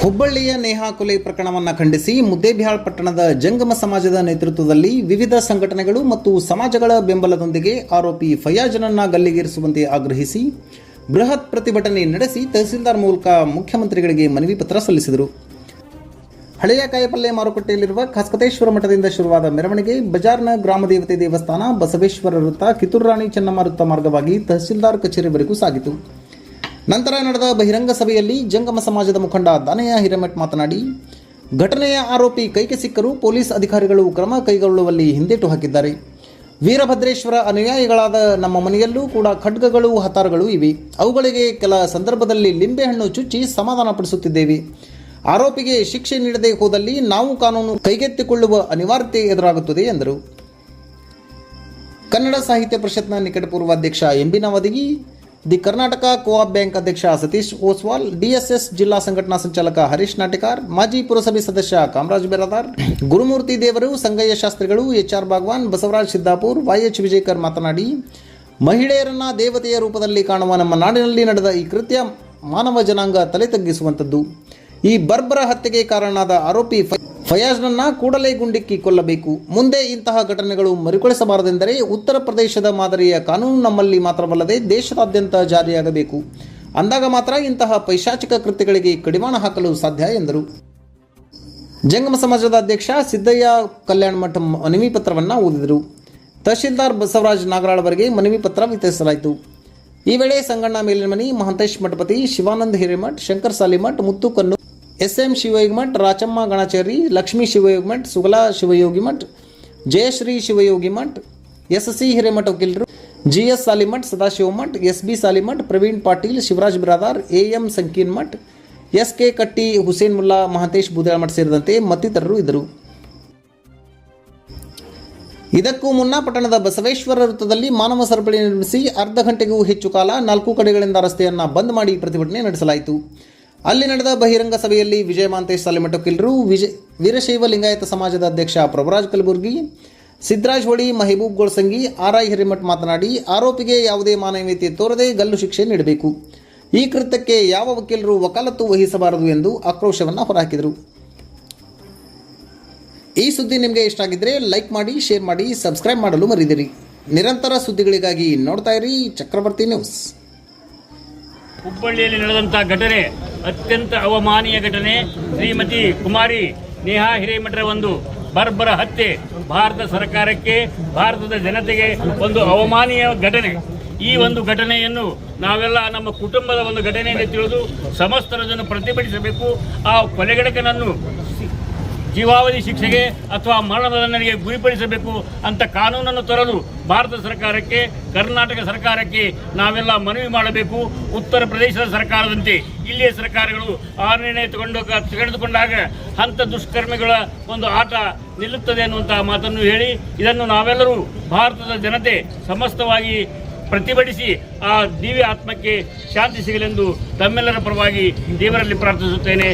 ಹುಬ್ಬಳ್ಳಿಯ ನೇಹಾ ಕೊಲೆ ಪ್ರಕರಣವನ್ನು ಖಂಡಿಸಿ ಮುದ್ದೇಬಿಹಾಳ್ ಪಟ್ಟಣದ ಜಂಗಮ ಸಮಾಜದ ನೇತೃತ್ವದಲ್ಲಿ ವಿವಿಧ ಸಂಘಟನೆಗಳು ಮತ್ತು ಸಮಾಜಗಳ ಬೆಂಬಲದೊಂದಿಗೆ ಆರೋಪಿ ಫಯಾಜನನ್ನ ಗಲ್ಲಿಗೇರಿಸುವಂತೆ ಆಗ್ರಹಿಸಿ ಬೃಹತ್ ಪ್ರತಿಭಟನೆ ನಡೆಸಿ ತಹಸೀಲ್ದಾರ್ ಮೂಲಕ ಮುಖ್ಯಮಂತ್ರಿಗಳಿಗೆ ಮನವಿ ಪತ್ರ ಸಲ್ಲಿಸಿದರು. ಹಳೆಯ ಕಾಯಪಲ್ಲೆ ಮಾರುಕಟ್ಟೆಯಲ್ಲಿರುವ ಖಾಸ್ಕತೇಶ್ವರ ಮಠದಿಂದ ಶುರುವಾದ ಮೆರವಣಿಗೆ ಬಜಾರ್ನ ಗ್ರಾಮದೇವತೆ ದೇವಸ್ಥಾನ ಬಸವೇಶ್ವರ ವೃತ್ತ ಕಿತ್ತೂರು ರಾಣಿ ಚೆನ್ನಮ್ಮ ವೃತ್ತ ಮಾರ್ಗವಾಗಿ ತಹಸೀಲ್ದಾರ್ ಕಚೇರಿವರೆಗೂ ಸಾಗಿತು. ನಂತರ ನಡೆದ ಬಹಿರಂಗ ಸಭೆಯಲ್ಲಿ ಜಂಗಮ ಸಮಾಜದ ಮುಖಂಡ ದಾನಯ್ಯ ಹಿರೇಮಠ್ ಮಾತನಾಡಿ, ಘಟನೆಯ ಆರೋಪಿ ಕೈಗೆ ಸಿಕ್ಕರೂ ಪೊಲೀಸ್ ಅಧಿಕಾರಿಗಳು ಕ್ರಮ ಕೈಗೊಳ್ಳುವಲ್ಲಿ ಹಿಂದೇಟು ಹಾಕಿದ್ದಾರೆ. ವೀರಭದ್ರೇಶ್ವರ ಅನುಯಾಯಿಗಳಾದ ನಮ್ಮ ಮನೆಯಲ್ಲೂ ಕೂಡ ಖಡ್ಗಗಳು, ಹತಾರಗಳು ಇವೆ. ಅವುಗಳಿಗೆ ಕೆಲ ಸಂದರ್ಭದಲ್ಲಿ ಲಿಂಬೆಹಣ್ಣು ಚುಚ್ಚಿ ಸಮಾಧಾನಪಡಿಸುತ್ತಿದ್ದೇವೆ ಆರೋಪಿಗೆ ಶಿಕ್ಷೆ ನೀಡದೇ ಹೋದಲ್ಲಿ ನಾವು ಕಾನೂನು ಕೈಗೆತ್ತಿಕೊಳ್ಳುವ ಅನಿವಾರ್ಯತೆ ಎದುರಾಗುತ್ತದೆ ಎಂದರು. ಕನ್ನಡ ಸಾಹಿತ್ಯ ಪರಿಷತ್ನ ನಿಕಟಪೂರ್ವ ಅಧ್ಯಕ್ಷ M B Navadagi the Karnataka co op bank ಅಧ್ಯಕ್ಷ ಸತೀಶ್ ಓಸ್ವಾಲ್, ಡಿಎಸ್ಎಸ್ ಜಿಲ್ಲಾ ಸಂಘಟನಾ ಸಂಚಾಲಕ ಹರೀಶ್ ನಾಟಿಕಾರ್, ಮಾಜಿ ಪುರಸಭೆ ಸದಸ್ಯ ಕಾಮರಾಜ್ ಬೆರದಾರ್, ಗುರುಮೂರ್ತಿ ದೇವರು, ಸಂಗಯ್ಯ ಶಾಸ್ತ್ರಿಗಳು, H R Bhagwan, Basavaraj Siddapur, Y H Vijayakar ಮಾತನಾಡಿ, ಮಹಿಳೆಯರನ್ನ ದೇವತೆಯ ರೂಪದಲ್ಲಿ ಕಾಣುವ ನಮ್ಮ ನಾಡಿನಲ್ಲಿ ನಡೆದ ಈ ಕೃತ್ಯ ಮಾನವ ಜನಾಂಗ ತಲೆ ತಗ್ಗಿಸುವಂಥದ್ದು. ಈ ಬರ್ಬರ ಹತ್ಯೆಗೆ ಕಾರಣನಾದ ಆರೋಪಿ ಫಯಾಜ್ನನ್ನ ಕೂಡಲೇ ಗುಂಡಿಕ್ಕಿ ಕೊಲ್ಲಬೇಕು. ಮುಂದೆ ಇಂತಹ ಘಟನೆಗಳು ಮರುಕಳಿಸಬಾರದೆಂದರೆ ಉತ್ತರ ಪ್ರದೇಶದ ಮಾದರಿಯ ಕಾನೂನು ನಮ್ಮಲ್ಲಿ ಮಾತ್ರವಲ್ಲದೆ ದೇಶದಾದ್ಯಂತ ಜಾರಿಯಾಗಬೇಕು. ಅಂದಾಗ ಮಾತ್ರ ಇಂತಹ ಪೈಶಾಚಿಕ ಕೃತ್ಯಗಳಿಗೆ ಕಡಿವಾಣ ಹಾಕಲು ಸಾಧ್ಯ ಎಂದರು. ಜಂಗಮ ಸಮಾಜದ ಅಧ್ಯಕ್ಷ ಸಿದ್ದಯ್ಯ ಕಲ್ಯಾಣ ಮಠ ಮನವಿ ಪತ್ರವನ್ನು ಓದಿದರು. ತಹಶೀಲ್ದಾರ್ ಬಸವರಾಜ್ ನಾಗರಾಳ್ ಅವರಿಗೆ ಮನವಿ ಪತ್ರ ವಿತರಿಸಲಾಯಿತು. ಈ ವೇಳೆ Sanganna Melinamani Mahantesh Mathapati Shivananda Hiremath, Shankar Salimath, Muttu Kannu S M Shivayogi Math Rachamma Ganachari, Lakshmi Shivayogimath, Sugala Shivayogi Math Jayashree Shivayogi Math S C Hiremath ವಕೀಲರು G S Salimath, Sadashivamath S B Salimath, Praveen Patil, Shivaraj Biradar A M Sankeen Math S K Katti Hussain Mulla, Mahantesh Math ಸೇರಿದಂತೆ ಮತ್ತಿತರರು ಇದ್ದರು. ಇದಕ್ಕೂ ಮುನ್ನ ಪಟ್ಟಣದ ಬಸವೇಶ್ವರ ವೃತ್ತದಲ್ಲಿ ಮಾನವ ಸರಪಳಿ ನಿರ್ಮಿಸಿ ಅರ್ಧ ಗಂಟೆಗೂ ಹೆಚ್ಚು ಕಾಲ ನಾಲ್ಕು ಕಡೆಗಳಿಂದ ರಸ್ತೆಯನ್ನು ಬಂದ್ ಮಾಡಿ ಪ್ರತಿಭಟನೆ ನಡೆಸಲಾಯಿತು. ಅಲ್ಲಿ ನಡೆದ ಬಹಿರಂಗ ಸಭೆಯಲ್ಲಿ ವಿಜಯ ಮಾಂತೇಶ್ ವಿಜಯ ವೀರಶೈವ ಲಿಂಗಾಯತ ಸಮಾಜದ ಅಧ್ಯಕ್ಷ ಪ್ರಭುರಾಜ್ ಕಲಬುರ್ಗಿ ಸಿದ್ದರಾಜ್ ಹೊಳಿ, ಮಹಬೂಬ್ ಗೋಳ್ಸಂಗಿ ಆರ್ ಐ ಹಿರೇಮಠ್ ಮಾತನಾಡಿ, ಆರೋಪಿಗೆ ಯಾವುದೇ ಮಾನವೀಯತೆ ತೋರದೆ ಗಲ್ಲು ಶಿಕ್ಷೆ ನೀಡಬೇಕು. ಈ ಕೃತ್ಯಕ್ಕೆ ಯಾವ ವಕೀಲರು ವಕಾಲತ್ತು ವಹಿಸಬಾರದು ಎಂದು ಆಕ್ರೋಶವನ್ನು ಹೊರಹಾಕಿದರು. ಈ ಸುದ್ದಿ ನಿಮಗೆ ಇಷ್ಟ ಆಗಿದ್ರೆ ಲೈಕ್ ಮಾಡಿ, ಶೇರ್ ಮಾಡಿ, ಸಬ್ಸ್ಕ್ರೈಬ್ ಮಾಡಲು ಮರಿದಿರಿ. ನಿರಂತರ ಸುದ್ದಿಗಳಿಗಾಗಿ ನೋಡ್ತಾ ಇರಿ ಚಕ್ರವರ್ತಿ ನ್ಯೂಸ್. ಹುಬ್ಬಳ್ಳಿಯಲ್ಲಿ ನಡೆದಂಥ ಘಟನೆ ಅತ್ಯಂತ ಅವಮಾನೀಯ ಘಟನೆ. ಶ್ರೀಮತಿ ಕುಮಾರಿ ನೇಹಾ ಹಿರೇಮಠರ ಒಂದು ಬರ್ಬರ ಹತ್ಯೆ ಭಾರತ ಸರ್ಕಾರಕ್ಕೆ, ಭಾರತದ ಜನತೆಗೆ ಒಂದು ಅವಮಾನೀಯ ಘಟನೆ. ಈ ಒಂದು ಘಟನೆಯನ್ನು ನಾವೆಲ್ಲ ನಮ್ಮ ಕುಟುಂಬದ ಒಂದು ಘಟನೆಯನ್ನು ತಿಳಿದು ಸಮಸ್ತರದನ್ನು ಪ್ರತಿಭಟಿಸಬೇಕು. ಆ ಕೊಲೆಗಡಕನನ್ನು ಜೀವಾವಧಿ ಶಿಕ್ಷೆಗೆ ಅಥವಾ ಮರಣದಂಡನೆಗೆ ಗುರಿಪಡಿಸಬೇಕು ಅಂತ ಕಾನೂನನ್ನು ತರಲು ಭಾರತ ಸರ್ಕಾರಕ್ಕೆ, ಕರ್ನಾಟಕ ಸರ್ಕಾರಕ್ಕೆ ನಾವೆಲ್ಲ ಮನವಿ ಮಾಡಬೇಕು. ಉತ್ತರ ಪ್ರದೇಶದ ಸರ್ಕಾರದಂತೆ ಇಲ್ಲಿಯ ಸರ್ಕಾರಗಳು ಆ ನಿರ್ಣಯ ತಗೊಂಡು ತೆಗೆದುಕೊಂಡಾಗ ಅಂಥ ದುಷ್ಕರ್ಮಿಗಳ ಒಂದು ಆಟ ನಿಲ್ಲುತ್ತದೆ ಅನ್ನುವಂತಹ ಮಾತನ್ನು ಹೇಳಿ, ಇದನ್ನು ನಾವೆಲ್ಲರೂ ಭಾರತದ ಜನತೆ ಸಮಸ್ತವಾಗಿ ಪ್ರತಿಭಟಿಸಿ ಆ ದಿವ್ಯ ಆತ್ಮಕ್ಕೆ ಶಾಂತಿ ಸಿಗಲೆಂದು ತಮ್ಮೆಲ್ಲರ ಪರವಾಗಿ ದೇವರಲ್ಲಿ ಪ್ರಾರ್ಥಿಸುತ್ತೇನೆ.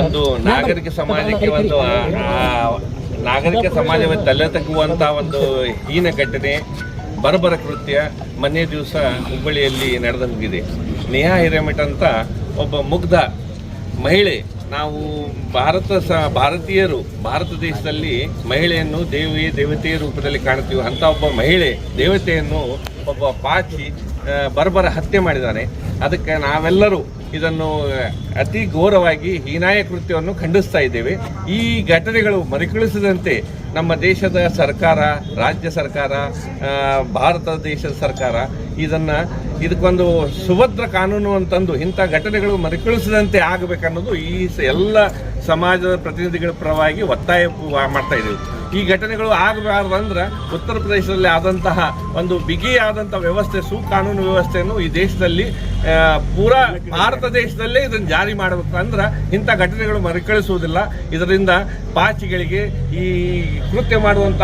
ಒಂದು ನಾಗರಿಕ ಸಮಾಜಕ್ಕೆ ಒಂದು ನಾಗರಿಕ ಸಮಾಜವನ್ನು ತಲೆ ತಗ್ಗುವಂತ ಒಂದು ಹೀನ ಘಟನೆ, ಬರಬರ ಕೃತ್ಯ ಮನೆ ದಿವಸ ಹುಬ್ಬಳ್ಳಿಯಲ್ಲಿ ನಡೆದಂಗಿದೆ. ನೇಹಾ ಹಿರೇಮಠ ಅಂತ ಒಬ್ಬ ಮುಗ್ಧ ಮಹಿಳೆ, ನಾವು ಭಾರತ ಸ, ಭಾರತೀಯರು, ಭಾರತ ದೇಶದಲ್ಲಿ ಮಹಿಳೆಯನ್ನು ದೇವಿ ದೇವತೆಯ ರೂಪದಲ್ಲಿ ಕಾಣ್ತೀವಿ ಅಂತ ಒಬ್ಬ ಮಹಿಳೆ ದೇವತೆಯನ್ನು ಒಬ್ಬ ಪಾಚಿ ಬರ್ಬರ ಹತ್ಯೆ ಮಾಡಿದ್ದಾನೆ. ಅದಕ್ಕೆ ನಾವೆಲ್ಲರೂ ಇದನ್ನು ಅತಿ ಘೋರವಾಗಿ ಹೀನಾಯ ಕೃತ್ಯವನ್ನು ಖಂಡಿಸ್ತಾ ಇದ್ದೇವೆ. ಈ ಘಟನೆಗಳು ಮರುಕಳಿಸದಂತೆ ನಮ್ಮ ದೇಶದ ಸರ್ಕಾರ, ರಾಜ್ಯ ಸರ್ಕಾರ ಭಾರತ ದೇಶದ ಸರ್ಕಾರ ಇದನ್ನು, ಇದಕ್ಕೊಂದು ಸುಭದ್ರ ಕಾನೂನು ಅಂತಂದು ಇಂಥ ಘಟನೆಗಳು ಮರುಕಳಿಸದಂತೆ ಆಗಬೇಕನ್ನೋದು ಈ ಎಲ್ಲ ಸಮಾಜದ ಪ್ರತಿನಿಧಿಗಳ ಪರವಾಗಿ ಒತ್ತಾಯ ಮಾಡ್ತಾ ಇದ್ದೀವಿ. ಈ ಘಟನೆಗಳು ಆಗಬಾರ್ದಂದ್ರೆ ಉತ್ತರ ಪ್ರದೇಶದಲ್ಲಿ ಆದಂತಹ ಒಂದು ಬಿಗಿಯಾದಂಥ ವ್ಯವಸ್ಥೆ ಸುಕಾನೂನು ವ್ಯವಸ್ಥೆಯನ್ನು ಈ ದೇಶದಲ್ಲಿ ಪೂರಾ ಭಾರತ ದೇಶದಲ್ಲೇ ಇದನ್ನು ಜಾರಿ ಮಾಡಬೇಕು ಅಂದ್ರೆ ಇಂಥ ಘಟನೆಗಳು ಮರುಕಳಿಸುವುದಿಲ್ಲ. ಇದರಿಂದ ಪಾಚಿಗಳಿಗೆ ಈ ಕೃತ್ಯ ಮಾಡುವಂಥ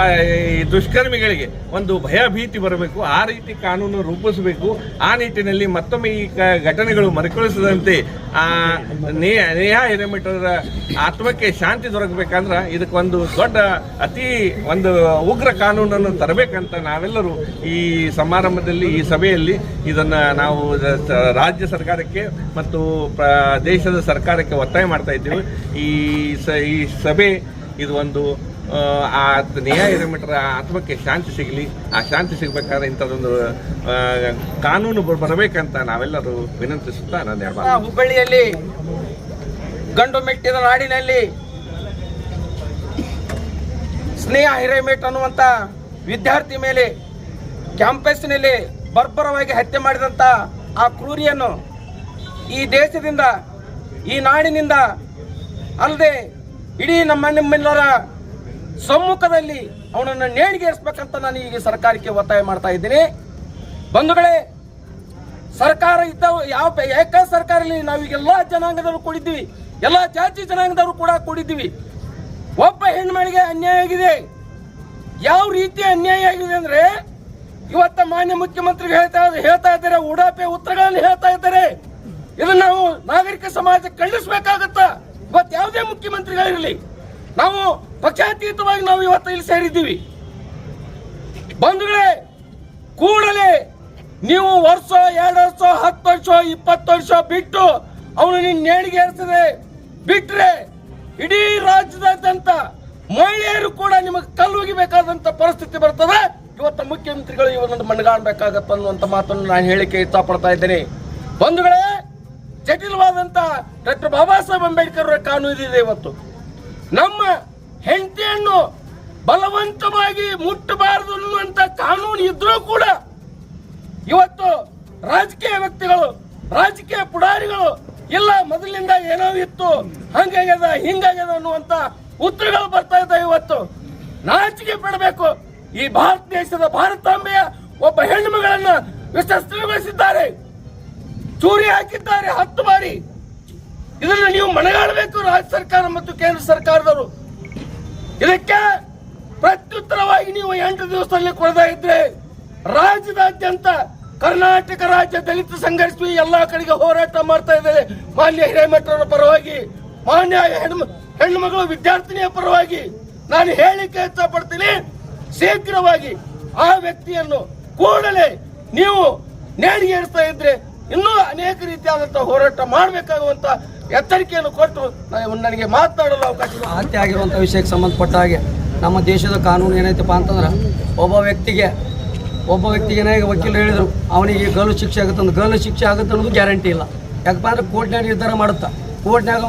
ಈ ದುಷ್ಕರ್ಮಿಗಳಿಗೆ ಒಂದು ಭಯಭೀತಿ ಬರಬೇಕು. ಆ ರೀತಿ ಕಾನೂನು ರೂಪಿಸಬೇಕು. ಆ ನಿಟ್ಟಿನಲ್ಲಿ ಮತ್ತೊಮ್ಮೆ ಈ ಘಟನೆಗಳು ಮರುಕಳಿಸದಂತೆ ನೇಹಾ ಹಿರೇಮಠರ ಆತ್ಮಕ್ಕೆ ಶಾಂತಿ ದೊರಕಬೇಕಂದ್ರೆ ಇದಕ್ಕೆ ಒಂದು ದೊಡ್ಡ ಅತಿ ಒಂದು ಉಗ್ರ ಕಾನೂನನ್ನು ತರಬೇಕಂತ ನಾವೆಲ್ಲರೂ ಈ ಸಮಾರಂಭದಲ್ಲಿ, ಈ ಸಭೆಯಲ್ಲಿ ಇದನ್ನು ನಾವು ರಾಜ್ಯ ಸರ್ಕಾರಕ್ಕೆ ಮತ್ತು ಪ್ರ- ದೇಶದ ಸರ್ಕಾರಕ್ಕೆ ಒತ್ತಾಯ ಮಾಡ್ತಾ ಇದ್ದೀವಿ. ಈ ಸ ಈ ಸಭೆ ಇದು ಒಂದು ಆ, ನ್ಯಾಯ ಹಿರೇಮಠರ ಆತ್ಮಕ್ಕೆ ಶಾಂತಿ ಸಿಗಲಿ ಆ ಶಾಂತಿ ಸಿಗಬೇಕಾದ್ರೆ ಇಂಥದ್ದೊಂದು ಕಾನೂನು ಬರಬೇಕಂತ ನಾವೆಲ್ಲರೂ ವಿನಂತಿಸುತ್ತಾ ನಾನು ಹುಬ್ಬಳ್ಳಿಯಲ್ಲಿ ಗಂಡು ಮೆಟ್ಟಿದ ನಾಡಿನಲ್ಲಿ ಸ್ನೇಹ ಹಿರೇಮೇಟ್ ಅನ್ನುವಂತ ವಿದ್ಯಾರ್ಥಿ ಮೇಲೆ ಕ್ಯಾಂಪಸ್ನಲ್ಲಿ ಬರ್ಬರವಾಗಿ ಹತ್ಯೆ ಮಾಡಿದಂತ ಆ ಕ್ರೂರಿಯನ್ನು ಈ ದೇಶದಿಂದ, ಈ ನಾಡಿನಿಂದ ಅಲ್ಲದೆ ಇಡೀ ನಮ್ಮ ನಿಮ್ಮೆಲ್ಲರ ಸಮ್ಮುಖದಲ್ಲಿ ಅವನನ್ನು ನೇಣಿಗೇರಿಸ್ಬೇಕಂತ ನಾನು ಈಗ ಸರ್ಕಾರಕ್ಕೆ ಒತ್ತಾಯ ಮಾಡ್ತಾ ಇದ್ದೀನಿ. ಬಂಧುಗಳೇ, ಸರ್ಕಾರ ಇದ್ದ ಯಾವ ಏಕ ಸರ್ಕಾರದಲ್ಲಿ ನಾವು ಎಲ್ಲ ಜನಾಂಗದವರು ಕೂಡಿದ್ದೀವಿ. ಎಲ್ಲ ಜಾತಿ ಜನಾಂಗದವರು ಕೂಡ ಕೂಡಿದ್ದೀವಿ. ಒಬ್ಬ ಹೆಣ್ಮಳಿಗೆ ಅನ್ಯಾಯ ಆಗಿದೆ. ಯಾವ ರೀತಿ ಅನ್ಯಾಯ ಆಗಿದೆ ಅಂದ್ರೆ ಇವತ್ತ ಮಾನ್ಯ ಮುಖ್ಯಮಂತ್ರಿ ಹೇಳ್ತಾ ಹೇಳ್ತಾ ಇದ್ದಾರೆ, ಉಡಾಪೆ ಉತ್ತರಗಳಲ್ಲಿ ಹೇಳ್ತಾ ಇದ್ದಾರೆ. ಇದನ್ನ ನಾವು ನಾಗರಿಕ ಸಮಾಜ ಖಂಡಿಸಬೇಕಾಗತ್ತ ಇವತ್ತು ಯಾವುದೇ ಮುಖ್ಯಮಂತ್ರಿಗಳಿರಲಿ, ನಾವು ಪಕ್ಷಾತೀತವಾಗಿ ನಾವು ಇವತ್ತು ಇಲ್ಲಿ ಸೇರಿದ್ದೀವಿ. ಬಂಧುಗಳೇ, ಕೂಡಲೇ ನೀವು ವರ್ಷ, ಎರಡು ವರ್ಷ, ಹತ್ತು ವರ್ಷ, ಇಪ್ಪತ್ತು ವರ್ಷ ಬಿಟ್ಟು ಅವನು ನಿನ್ನ ನೇಣಿಗೆ ಏರ್ತದೆ ಬಿಟ್ರೆ ಇಡೀ ರಾಜ್ಯದಾದ್ಯಂತ ಮಹಿಳೆಯರು ಕೂಡ ನಿಮಗೆ ಕಲ್ಲುಗಿಬೇಕಾದಂತ ಪರಿಸ್ಥಿತಿ ಬರ್ತದೆ. ಇವತ್ತು ಮುಖ್ಯಮಂತ್ರಿಗಳು ಇವನನ್ನು ಮಣ್ಗಾಣಬೇಕಾಗತ್ತ ಅನ್ನುವಂತ ಮಾತನ್ನು ನಾನು ಹೇಳಿಕೆ ಇಷ್ಟಪಡ್ತಾ ಇದ್ದೇನೆ. ಬಂಧುಗಳೇ, ಜಟಿಲವಾದಂತ ಡಾಕ್ಟರ್ ಬಾಬಾ ಸಾಹೇಬ್ ಅಂಬೇಡ್ಕರ್ ಅವರ ಕಾನೂನು ಇದೆ ಇವತ್ತು. ನಮ್ಮ ಹೆಂಡತಿಯನ್ನು ಬಲವಂತವಾಗಿ ಮುಟ್ಟಬಾರದು ಅನ್ನುವಂತ ಕಾನೂನು ಇದ್ರೂ ಕೂಡ ಇವತ್ತು ರಾಜಕೀಯ ವ್ಯಕ್ತಿಗಳು, ರಾಜಕೀಯ ಪುಡಾರಿಗಳು, ಇಲ್ಲ ಮೊದಲಿನಿಂದ ಏನೋ ಇತ್ತು, ಹಂಗಾಗ್ಯದ, ಹಿಂಗಾಗ್ಯದ ಅನ್ನುವಂತ ಉತ್ತರಗಳು ಬರ್ತಾ ಇದ್ದಾವೆ ಇವತ್ತು. ನಾಚಿಕೆ ಪಡಬೇಕು. ಈ ಭಾರತ ದೇಶದ ಭಾರತಾಂಬೆಯ ಒಬ್ಬ ಹೆಣ್ಣು ಮಗಳನ್ನ ಚೂರಿ ಹಾಕಿದ್ದಾರೆ, ಹತ್ತು ಬಾರಿ. ಇದನ್ನು ನೀವು ಮನಗಾಡಬೇಕು ರಾಜ್ಯ ಸರ್ಕಾರ ಮತ್ತು ಕೇಂದ್ರ ಸರ್ಕಾರದವರು. ಇದಕ್ಕೆ ಪ್ರತ್ಯುತ್ತರವಾಗಿ ನೀವು ಎಂಟು ದಿವಸದಲ್ಲಿ ಕೊಡದೇ ಇದ್ರೆ ರಾಜ್ಯದಾದ್ಯಂತ ಕರ್ನಾಟಕ ರಾಜ್ಯ ದಲಿತ ಸಂಘರ್ಷ ಎಲ್ಲಾ ಕಡೆಗೆ ಹೋರಾಟ ಮಾಡ್ತಾ ಇದ್ದಾರೆ. ಮಾನ್ಯ ಹಿರೇಮಠರ ಪರವಾಗಿ, ಮಾನ್ಯ ಹೆಣ್ಣು ಹೆಣ್ಣು ಮಗಳು ವಿದ್ಯಾರ್ಥಿನಿಯ ಪರವಾಗಿ ನಾನು ಹೇಳಿಕೆ ಇಷ್ಟಪಡ್ತೀನಿ. ಶೀಘ್ರವಾಗಿ ಆ ವ್ಯಕ್ತಿಯನ್ನು ಕೂಡಲೇ ನೀವು ನೇಣಿಗೇರಿಸ್ತಾ ಇದ್ರೆ ಇನ್ನೂ ಅನೇಕ ರೀತಿಯಾದಂತಹ ಹೋರಾಟ ಮಾಡಬೇಕಾಗುವಂತ ಎಚ್ಚರಿಕೆಯನ್ನು ಕೊಟ್ಟು ನನಗೆ ಮಾತನಾಡಲು ಅವಕಾಶ ಹತ್ಯೆ ಆಗಿರುವಂಥ ವಿಷಯಕ್ಕೆ ಸಂಬಂಧಪಟ್ಟ ಹಾಗೆ ನಮ್ಮ ದೇಶದ ಕಾನೂನು ಏನೈತಪ್ಪ ಅಂತಂದ್ರೆ ಒಬ್ಬ ವ್ಯಕ್ತಿಗೆ ಒಬ್ಬ ವ್ಯಕ್ತಿಗೆ ಏನಾಗಿ ವಕೀಲರು ಹೇಳಿದರು, ಅವನಿಗೆ ಗಲ್ಲು ಶಿಕ್ಷೆ ಆಗುತ್ತೆ ಅಂದ್ರೆ ಗಲ್ಲು ಶಿಕ್ಷೆ ಆಗುತ್ತೆ ಅನ್ನೋದು ಗ್ಯಾರಂಟಿ ಇಲ್ಲ. ಯಾಕಪ್ಪ ಅಂದ್ರೆ ಕೋರ್ಟ್ನಾಗ ನಿರ್ಧಾರ ಮಾಡುತ್ತಾ? ಕೋರ್ಟ್ನಾಗ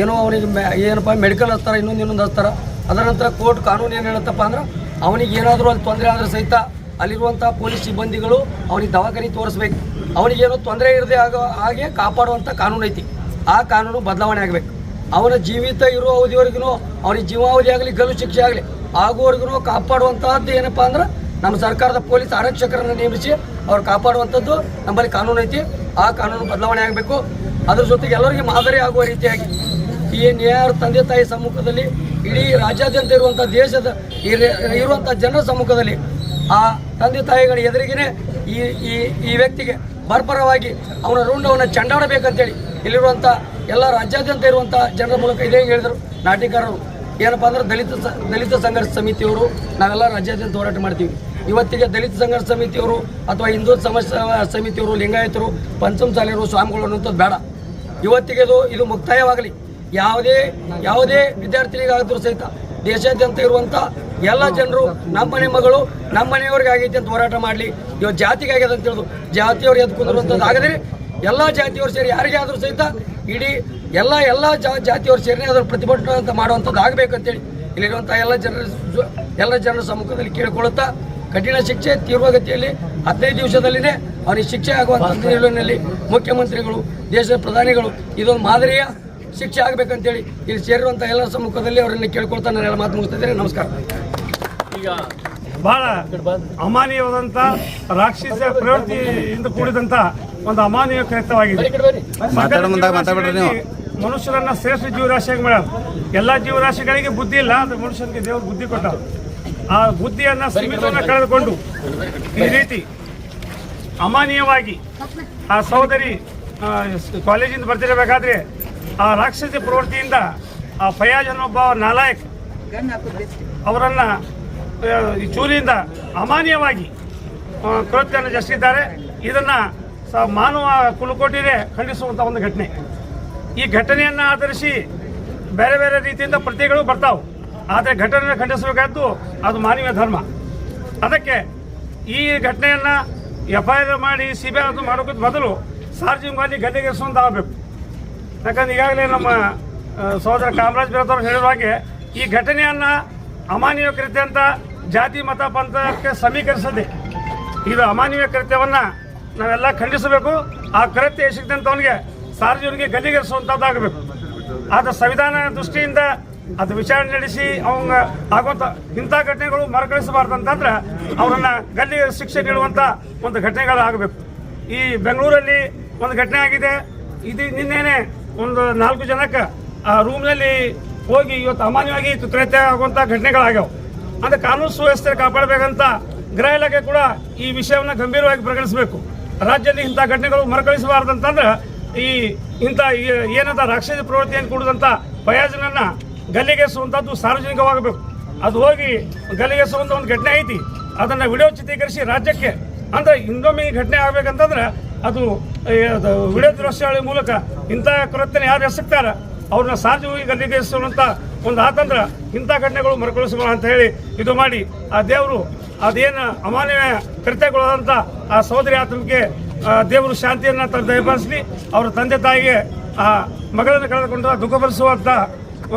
ಏನೋ ಅವನಿಗೆ ಏನಪ್ಪ ಮೆಡಿಕಲ್ ಹಚ್ತಾರ ಇನ್ನೊಂದು ಇನ್ನೊಂದು ಹಚ್ತಾರ ಅದರ ನಂತರ ಕೋರ್ಟ್ ಕಾನೂನು ಏನು ಹೇಳುತ್ತಪ್ಪ ಅಂದ್ರೆ ಅವನಿಗೆ ಏನಾದರೂ ಅಲ್ಲಿ ತೊಂದರೆ ಆದರೂ ಸಹಿತ ಅಲ್ಲಿರುವಂಥ ಪೊಲೀಸ್ ಸಿಬ್ಬಂದಿಗಳು ಅವನಿಗೆ ದವಾಖಾನೆ ತೋರಿಸ್ಬೇಕು. ಅವನಿಗೇನೋ ತೊಂದರೆ ಇರದೆ ಆಗೋ, ಹಾಗೆ ಕಾಪಾಡುವಂಥ ಕಾನೂನು ಐತಿ. ಆ ಕಾನೂನು ಬದಲಾವಣೆ ಆಗಬೇಕು. ಅವನ ಜೀವಿತ ಇರೋ ಅವಧಿವರೆಗೂ ಅವನಿಗೆ ಜೀವಾವಧಿ ಆಗಲಿ, ಗಲ್ಲು ಶಿಕ್ಷೆ ಆಗಲಿ, ಆಗುವವರೆಗೂ ಕಾಪಾಡುವಂತಹದ್ದು ಏನಪ್ಪ ಅಂದ್ರೆ ನಮ್ಮ ಸರ್ಕಾರದ ಪೊಲೀಸ್ ಆರಕ್ಷಕರನ್ನು ನೇಮಿಸಿ ಅವ್ರು ಕಾಪಾಡುವಂಥದ್ದು ನಮ್ಮಲ್ಲಿ ಕಾನೂನು ಐತಿ. ಆ ಕಾನೂನು ಬದಲಾವಣೆ ಆಗಬೇಕು. ಅದ್ರ ಜೊತೆಗೆ ಎಲ್ಲರಿಗೂ ಮಾದರಿ ಆಗುವ ರೀತಿಯಾಗಿ ಈ ನ್ಯಾಯ ತಂದೆ ತಾಯಿ ಸಮ್ಮುಖದಲ್ಲಿ ಇಡೀ ರಾಜ್ಯಾದ್ಯಂತ ಇರುವಂಥ ದೇಶದ ಇರ- ಇರುವಂಥ ಜನರ ಸಮ್ಮುಖದಲ್ಲಿ ಆ ತಂದೆ ತಾಯಿಗಳ ಎದುರಿಗೇನೆ ಈ ಈ ಈ ವ್ಯಕ್ತಿಗೆ ಬರ್ಬರವಾಗಿ ಅವನ ರುಂಡವನ್ನು ಚಂಡಾಡಬೇಕಂತೇಳಿ ಇಲ್ಲಿರುವಂಥ ಎಲ್ಲ ರಾಜ್ಯಾದ್ಯಂತ ಇರುವಂಥ ಜನರ ಮೂಲಕ ಇದೇ ಹೇಳಿದರು ನಾಟಿಕಾರರು. ಏನಪ್ಪ ಅಂದ್ರೆ ದಲಿತ ದಲಿತ ಸಂಘರ್ಷ ಸಮಿತಿಯವರು ನಾವೆಲ್ಲ ರಾಜ್ಯಾದ್ಯಂತ ಹೋರಾಟ ಮಾಡ್ತೀವಿ. ಇವತ್ತಿಗೆ ದಲಿತ ಸಂಘರ್ಷ ಸಮಿತಿಯವರು ಅಥವಾ ಹಿಂದೂ ಸಮಾಜ ಸಮಿತಿಯವರು, ಲಿಂಗಾಯತರು, ಪಂಚಮಸಾಲಿಯರು, ಸ್ವಾಮಿಗಳು ಅನ್ನುವಂಥದ್ದು ಬೇಡ. ಇವತ್ತಿಗೆ ಇದು ಇದು ಮುಕ್ತಾಯವಾಗಲಿ. ಯಾವುದೇ ಯಾವುದೇ ವಿದ್ಯಾರ್ಥಿಗಳಿಗಾದರೂ ಸಹಿತ ದೇಶಾದ್ಯಂತ ಇರುವಂಥ ಎಲ್ಲ ಜನರು, ನಮ್ಮ ಮನೆ ಮಗಳು, ನಮ್ಮ ಮನೆಯವ್ರಿಗೆ ಆಗೈತೆ ಅಂತ ಹೋರಾಟ ಮಾಡಲಿ. ಇವತ್ತು ಜಾತಿಗೆ ಅಂತ ಹೇಳಿದ್ರು ಜಾತಿಯವ್ರಿಗೆ ಎದ್ದು ಕುಂದಿರುವಂಥದ್ದು ಆಗದೆ ಎಲ್ಲ ಜಾತಿಯವರು ಸೇರಿ ಯಾರಿಗೆ ಆದರೂ ಸಹಿತ ಇಡೀ ಎಲ್ಲ ಎಲ್ಲ ಜಾ, ಜಾತಿಯವರು ಸೇರಿ ಅದನ್ನು ಪ್ರತಿಭಟನೆ ಅಂತ ಮಾಡುವಂಥದ್ದು ಆಗಬೇಕಂತೇಳಿ ಇಲ್ಲಿರುವಂಥ ಎಲ್ಲ ಜನರ ಎಲ್ಲ ಜನರ ಸಮ್ಮುಖದಲ್ಲಿ ಕೇಳಿಕೊಳ್ಳುತ್ತಾ ಕಠಿಣ ಶಿಕ್ಷೆ ತೀವ್ರಗತಿಯಲ್ಲಿ ಹದಿನೈದು ದಿವಸದಲ್ಲಿನೇ ಅವರಿಗೆ ಶಿಕ್ಷೆ ಆಗುವಂಥ ನಿಲುವಿನಲ್ಲಿ ಮುಖ್ಯಮಂತ್ರಿಗಳು, ದೇಶದ ಪ್ರಧಾನಿಗಳು, ಇದೊಂದು ಮಾದರಿಯ ಶಿಕ್ಷೆ ಆಗಬೇಕಂತೇಳಿ ಇಲ್ಲಿ ಸೇರಿರುವಂಥ ಎಲ್ಲರ ಸಮ್ಮುಖದಲ್ಲಿ ಅವರನ್ನು ಕೇಳ್ಕೊಳ್ತಾ ನಾನು ಎಲ್ಲ ಮಾತು ಮುಗಿಸ್ತಿದ್ದೇನೆ ನಮಸ್ಕಾರ. ಈಗ ಬಹಳ ಅಮಾನೀಯವಾದಂಥ ರಾಕ್ಷಸ ಪ್ರವೃತ್ತಿಯಿಂದ ಕೂಡಿದಂಥ ಒಂದು ಅಮಾನೀಯ ಕೃತ್ಯವಾಗಿದೆ ನೀವು. ಮನುಷ್ಯರನ್ನ ಶ್ರೇಷ್ಠ ಜೀವರಾಶಿಯಾಗಿ ಮಾಡ. ಎಲ್ಲ ಜೀವರಾಶಿಗಳಿಗೆ ಬುದ್ಧಿ ಇಲ್ಲ ಅಂದ್ರೆ ಮನುಷ್ಯನಿಗೆ ದೇವರು ಬುದ್ಧಿ ಕೊಟ್ಟ. ಆ ಬುದ್ಧಿಯನ್ನ ಸೀಮಿತವನ್ನ ಕಳೆದುಕೊಂಡು ಈ ರೀತಿ ಅಮಾನೀಯವಾಗಿ ಆ ಸಹೋದರಿ ಕಾಲೇಜಿಂದ ಬರ್ತಿರಬೇಕಾದ್ರೆ ಆ ರಾಕ್ಷಸಿ ಪ್ರವೃತ್ತಿಯಿಂದ ಆ ಫಯಾಜ್ ನಾಲಾಯಕ್ ಅವರನ್ನ ಈ ಚೂರಿಯಿಂದ ಅಮಾನ್ಯವಾಗಿ ಕೃತ್ಯವನ್ನು ಜಸಿದ್ದಾರೆ ಇದನ್ನ ಸ, ಮಾನವ ಕುಲಕೋಟಿನೇ ಖಂಡಿಸುವಂಥ ಒಂದು ಘಟನೆ. ಈ ಘಟನೆಯನ್ನು ಆಧರಿಸಿ ಬೇರೆ ಬೇರೆ ರೀತಿಯಿಂದ ಪ್ರತಿಗಳು ಬರ್ತಾವೆ. ಆದರೆ ಘಟನೆಯನ್ನು ಖಂಡಿಸಬೇಕಾದ್ದು ಅದು ಮಾನವೀಯ ಧರ್ಮ. ಅದಕ್ಕೆ ಈ ಘಟನೆಯನ್ನು ಎಫ್ ಮಾಡಿ ಸಿ ಬಿ ಐ ಅದು ಮಾಡೋಕ್ಕಿಂತ ಮೊದಲು ಸಾರ್ವಜನಿಕವಾಗಿ ಯಾಕಂದ್ರೆ ಈಗಾಗಲೇ ನಮ್ಮ ಸಹೋದರ ಕಾಮರಾಜ್ ಬೇರದವ್ರು ಹೇಳಿದ ಹಾಗೆ, ಈ ಘಟನೆಯನ್ನ ಅಮಾನವೀಯ ಕೃತ್ಯ ಅಂತ ಜಾತಿ ಮತ ಪಂಥಕ್ಕೆ ಸಮೀಕರಿಸದೆ, ಇದು ಅಮಾನವೀಯ ಕೃತ್ಯವನ್ನ ನಾವೆಲ್ಲ ಖಂಡಿಸಬೇಕು. ಆ ಕೃತ್ಯ ಎಸಗಿದಂಥವನಿಗೆ ಸಾರ್ವಜನಿಕ ಗಲ್ಲಿಗರಿಸುವಂಥದ್ದಾಗಬೇಕು ಆದ ಸಂವಿಧಾನ ದೃಷ್ಟಿಯಿಂದ ಅದು ವಿಚಾರಣೆ ನಡೆಸಿ ಅವಂಗ ಆಗುವಂಥ ಇಂಥ ಘಟನೆಗಳು ಮರುಕಳಿಸಬಾರ್ದು ಅಂತಂದ್ರೆ ಅವರನ್ನ ಗಲ್ಲಿ ಶಿಕ್ಷೆ ನೀಡುವಂಥ ಒಂದು ಘಟನೆಗಳು ಆಗಬೇಕು ಈ ಬೆಂಗಳೂರಲ್ಲಿ ಒಂದು ಘಟನೆ ಆಗಿದೆ. ಇದು ನಿನ್ನೆನೆ ಒಂದು ನಾಲ್ಕು ಜನಕ್ಕೆ ಆ ರೂಮ್ನಲ್ಲಿ ಹೋಗಿ ಇವತ್ತು ಅಮಾನ್ಯವಾಗಿ ತುತ್ರತೆ ಆಗುವಂಥ ಘಟನೆಗಳಾಗ್ಯಾವ. ಅಂದರೆ ಕಾನೂನು ಸುವ್ಯವಸ್ಥೆ ಕಾಪಾಡಬೇಕಂತ ಗೃಹ ಇಲಾಖೆ ಕೂಡ ಈ ವಿಷಯವನ್ನು ಗಂಭೀರವಾಗಿ ಪರಿಗಣಿಸಬೇಕು. ರಾಜ್ಯದಲ್ಲಿ ಇಂಥ ಘಟನೆಗಳು ಮರುಕಳಿಸಬಾರ್ದು ಅಂತಂದ್ರೆ ಈ ಇಂಥ ಏನಂತ ರಾಕ್ಷಸ ಪ್ರವೃತ್ತಿಯನ್ನು ಕೂಡಿದಂಥ ಪಯಾಜನನ್ನು ಗಲ್ಲಿಗೆಸುವಂಥದ್ದು ಸಾರ್ವಜನಿಕವಾಗಬೇಕು. ಅದು ಹೋಗಿ ಗಲ್ಲಿಗೆಸುವಂಥ ಒಂದು ಘಟನೆ ಐತಿ. ಅದನ್ನು ವಿಡಿಯೋ ಚಿತ್ರೀಕರಿಸಿ ರಾಜ್ಯಕ್ಕೆ. ಅಂದ್ರೆ ಇನ್ನೊಮ್ಮೆ ಈ ಘಟನೆ ಆಗ್ಬೇಕಂತಂದ್ರೆ ಅದು ವಿಡಿಯೋ ದೃಶ್ಯಾವಳಿ ಮೂಲಕ ಇಂಥ ಕೃತ್ಯನ ಯಾರು ಎಸಗ್ತಾರ? ಅವ್ರನ್ನ ಸಾರ್ವಜನಿಕ ಗಲ್ಲಿಗೇರಿಸುವಂಥ ಒಂದು ಆತಂದ್ರ ಇಂಥ ಘಟನೆಗಳು ಮರುಕಳಿಸೋಣ ಅಂತ ಹೇಳಿ ಇದು ಮಾಡಿ ಆ ದೇವರು ಅದೇನು ಅಮಾನ್ಯ ಕೃತ್ಯಗಳಾದಂಥ ಆ ಸಹೋದರಿ ಆತನಿಗೆ ದೇವರು ಶಾಂತಿಯನ್ನು ದಯಪಾಲಿಸಲಿ, ಅವರ ತಂದೆ ತಾಯಿಗೆ ಆ ಮಗಳನ್ನು ಕಳೆದುಕೊಂಡು ದುಃಖಪಡಿಸುವಂಥ